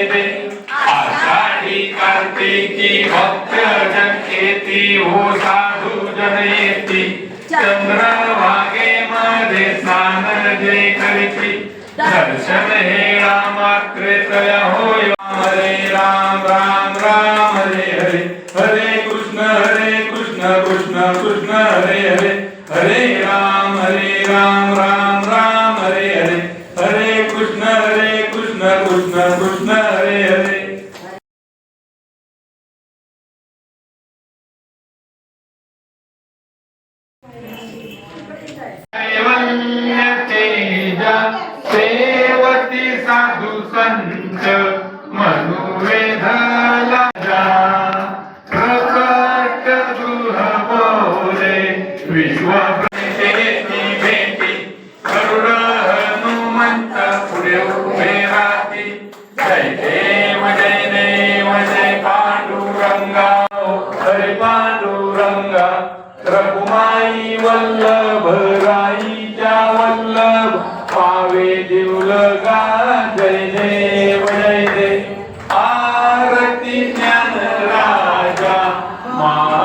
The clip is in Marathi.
देवे. आषाढी कार्तिकी भक्त जगेती हो साधू जन येती चंद्रभागे मध्ये स्नान जे करती. दर्शन हे रामाकृतय होय. हरे राम राम राम हरे हरे. हरे कृष्ण हरे कृष्ण कृष्ण कृष्ण हरे हरे. हरे राम हरे राम राम राम हरे हरे. हरे कृष्ण हरे कृष्ण कृष्ण कृष्ण सेवती साधू संत मनुवेधला जा. प्रकट गृह बोले विश्व भेटी. भेटी गरुड हनुमंत पुढे उभे राहती जय देव जय देव जय पांडुरंगा. हो, हरे पांडुरंगा. रकुमाई वल्लभ राईच्या वल्लभ पावे देवलगा जय देव जय देव. आरती ज्ञान राजा मा